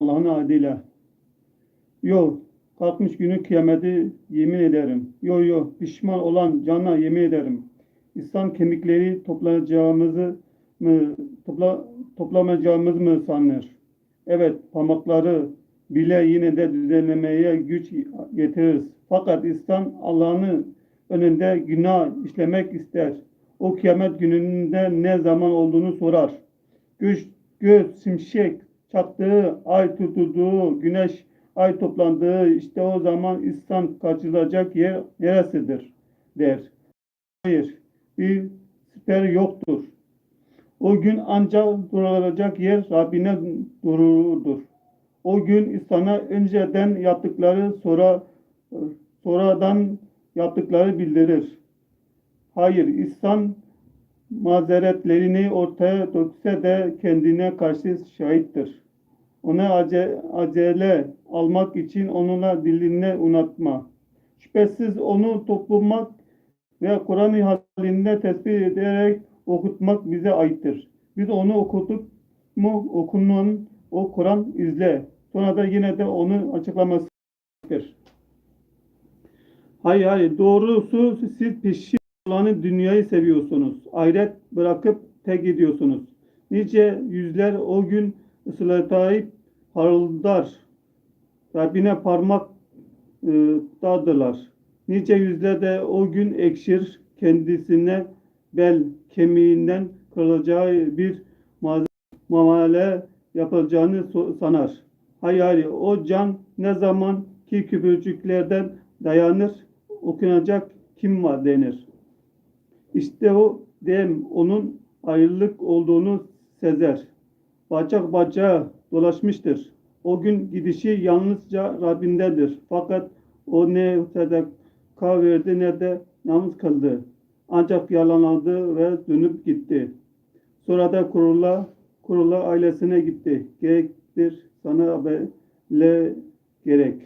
Allah'ın adıyla. Yo, kalkmış günü kıyameti yemin ederim. Yo yo, pişman olan cana yemin ederim. İnsan kemikleri toplayacağımızı mı, topla, toplamayacağımız mı sanır? Evet, parmakları bile yine de düzenlemeye güç getiririz. Fakat insan Allah'ın önünde günah işlemek ister. O kıyamet gününde ne zaman olduğunu sorar. Güç, göz, şimşek çaktığı, ay tutulduğu, güneş, ay toplandığı işte o zaman insan kaçırılacak yer neresidir der. Hayır, bir siper yoktur. O gün ancak durulacak yer Rabbine dururdur. O gün insana önceden yaptıkları sonra sonradan yaptıkları bildirir. Hayır, insan mazeretlerini ortaya dökse de kendine karşı şahittir. Ona ace, acele almak için onunla dilini unutma. Şüphesiz onu toplamak ve Kur'an halinde tespit ederek okutmak bize aittir. Biz onu okuduk mu okunun o Kur'an izle. Sonra da yine de onun açıklamasıdır. Hayır hayır doğrusu siz peşin olanı dünyayı seviyorsunuz. Ahiret bırakıp tek gidiyorsunuz. Nice yüzler o gün ıslatayıp parıldar. Rabbine parmak e, dağdılar. Nice yüzler de o gün ekşir kendisine bel kemiğinden kırılacağı bir muamele yapılacağını sanar. Hayır o can ne zaman ki küpürcüklerden dayanır okunacak kim var denir. İşte o dem onun ayrılık olduğunu sezer. Bacak bacağı dolaşmıştır. O gün gidişi yalnızca Rabbindedir. Fakat o ne sadaka verdi ne de namaz kıldı. Ancak yalanladı ve dönüp gitti. Sonra da kurula, kurula ailesine gitti. Gerektir sana bele gerek.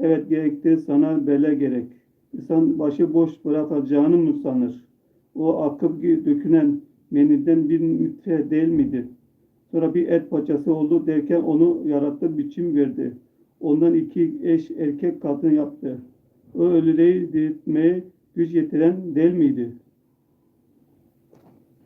Evet gerektir sana bele gerek. İnsan başı boş bırakacağını mı sanır? O akıp dökülen meniden bir nütfe değil miydi? Sonra bir et paçası oldu derken onu yarattı, biçim verdi. Ondan iki eş erkek kadın yaptı. O ölüleri diriltmeye güç yetiren değil miydi?